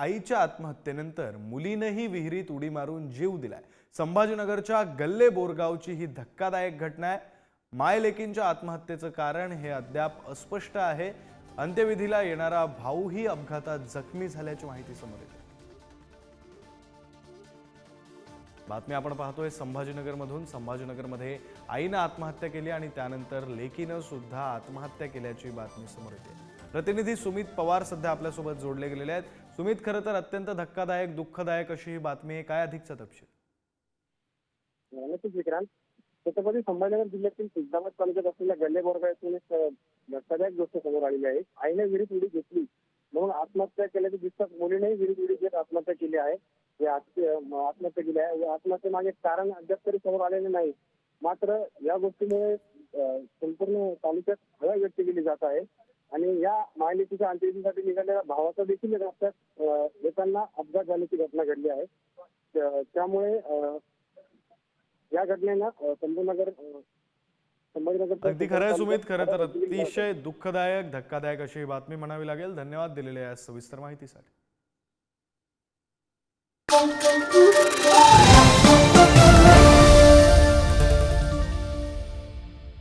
आईच्या आत्महत्येनंतर मुलीनंही विहिरीत उडी मारून जीव दिलाय. संभाजीनगरच्या गल्ले बोरगावची ही धक्कादायक घटना आहे. मायलेकींच्या आत्महत्येचं कारण हे अद्याप अस्पष्ट आहे. अंत्यविधीला येणारा भाऊही अपघातात जखमी झाल्याची माहिती समोर येते. बातमी आपण पाहतोय संभाजीनगरमधून संभाजीनगरमध्ये आईनं आत्महत्या केली आणि त्यानंतर लेकीनं सुद्धा आत्महत्या केल्याची बातमी समोर येते. प्रतिनिधी सुमित पवार सध्या आपल्यासोबत जोडले गेलेले आहेत. सुमित खरं तर अत्यंत धक्कादायक दुःखदायक अशी ही बातमी आहे. काय अधिकचा तपशील? हो, विक्रांत. छत्रपती संभाजीनगर जिल्ह्यातील सिद्धामत तालुक्यात असलेल्या गल्ले बोरगा येथून एक धक्कादायक गोष्ट समोर आलेली आहे. आईने विहिरीत उडी घेतली. म्हणून आत्महत्या केल्याचे दिसतात मुलीनेही विहिरीत उडी घेत आत्महत्या केली आहे. आत्महत्या केली आहे. या आत्महत्येमागे कारण अद्याप तरी समोर आलेले नाही. मात्र या गोष्टीमुळे संपूर्ण तालुक्यात हवा व्यक्त केली जात आहे. आणि या मायलेकीच्या अंत्यविधीसाठी निघालेल्या भावाचा देखील रस्त्यात येताना अपघात झाल्याची घटना घडली आहे. त्या- त्यामुळे या घटनेनं संभाजीनगर संभाजीनगर अगदी खरं आहे सुमित. खरं तर अतिशय दुःखदायक धक्कादायक अशी बातमी म्हणावी लागेल. धन्यवाद दिलेल्या या सविस्तर माहितीसाठी. Oh, oh,